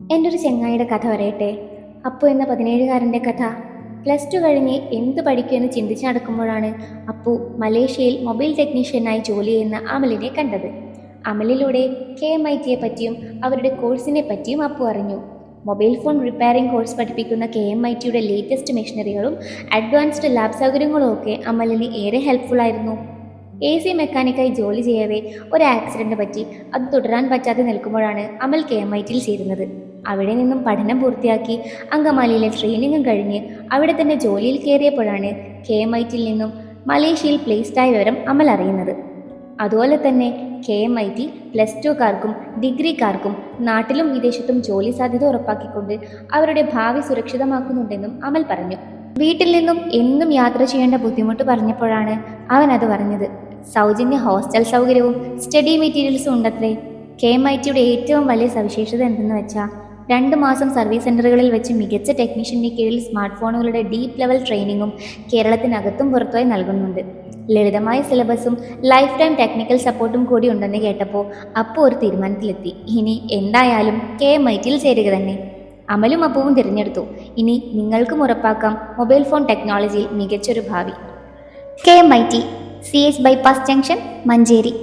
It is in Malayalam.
എന്റെ ഒരു ചെങ്ങായിയുടെ കഥ പറയട്ടെ? അപ്പു എന്ന പതിനേഴുകാരന്റെ കഥ. പ്ലസ് ടു കഴിഞ്ഞ് എന്ത് പഠിക്കുമെന്ന് ചിന്തിച്ച് നടക്കുമ്പോഴാണ് അപ്പു മലേഷ്യയിൽ മൊബൈൽ ടെക്നീഷ്യനായി ജോലി ചെയ്യുന്ന അമലിനെ കണ്ടത്. അമലിലൂടെ കെ എം ഐ ടിയെ പറ്റിയും അവരുടെ കോഴ്സിനെ പറ്റിയും അപ്പു അറിഞ്ഞു. മൊബൈൽ ഫോൺ റിപ്പയറിംഗ് കോഴ്സ് പഠിപ്പിക്കുന്ന കെ എം ഐ ടിയുടെ ലേറ്റസ്റ്റ് മെഷീനറികളും അഡ്വാൻസ്ഡ് ലാബ് സൗകര്യങ്ങളും ഒക്കെ അമലിന് ഏറെ ഹെൽപ്ഫുൾ ആയിരുന്നു. എ സി മെക്കാനിക്കായി ജോലി ചെയ്യവേ ഒരു ആക്സിഡന്റ് പറ്റി അത് തുടരാൻ പറ്റാതെ നിൽക്കുമ്പോഴാണ് അമൽ കെ എം ഐ ടിയിൽ ചേരുന്നത്. അവിടെ നിന്നും പഠനം പൂർത്തിയാക്കി അങ്കമാലിയിലെ ട്രെയിനിങ്ങും കഴിഞ്ഞ് അവിടെ തന്നെ ജോലിയിൽ കയറിയപ്പോഴാണ് കെ എം ഐ ടിയിൽ നിന്നും മലേഷ്യയിൽ പ്ലേസ്ഡ് ആയ വിവരം അമൽ അറിയുന്നത്. അതുപോലെ തന്നെ K M I T plus ടുക്കാർക്കും ഡിഗ്രിക്കാർക്കും നാട്ടിലും വിദേശത്തും ജോലി സാധ്യത ഉറപ്പാക്കിക്കൊണ്ട് അവരുടെ ഭാവി സുരക്ഷിതമാക്കുന്നുണ്ടെന്നും അമൽ പറഞ്ഞു. വീട്ടിൽ നിന്നും എന്നും യാത്ര ചെയ്യേണ്ട ബുദ്ധിമുട്ട് പറഞ്ഞപ്പോഴാണ് അവൻ അത് പറഞ്ഞത്. സൗജന്യ ഹോസ്റ്റൽ സൗകര്യവും സ്റ്റഡി മെറ്റീരിയൽസും ഉണ്ടത്രേ. കെ എം ഐ ടിയുടെ ഏറ്റവും വലിയ സവിശേഷത എന്തെന്ന് വെച്ചാൽ രണ്ട് മാസം സർവീസ് സെന്ററുകളിൽ വെച്ച് മികച്ച ടെക്നീഷ്യന്റെ കീഴിൽ സ്മാർട്ട് ഫോണുകളുടെ ഡീപ്പ് ലെവൽ ട്രെയിനിങ്ങും കേരളത്തിനകത്തും പുറത്തുമായി നൽകുന്നുണ്ട്. ലളിതമായ സിലബസും ലൈഫ് ടൈം ടെക്നിക്കൽ സപ്പോർട്ടും കൂടി ഉണ്ടെന്ന് കേട്ടപ്പോൾ അപ്പോൾ ഒരു തീരുമാനത്തിലെത്തി. ഇനി എന്തായാലും കെ എം ഐ ടിയിൽ ചേരുക തന്നെ. അമലും അപ്പവും തിരഞ്ഞെടുത്തു. ഇനി നിങ്ങൾക്കും ഉറപ്പാക്കാം മൊബൈൽ ഫോൺ ടെക്നോളജിയിൽ മികച്ചൊരു ഭാവി. K M I T C H bypass junction Manjeri.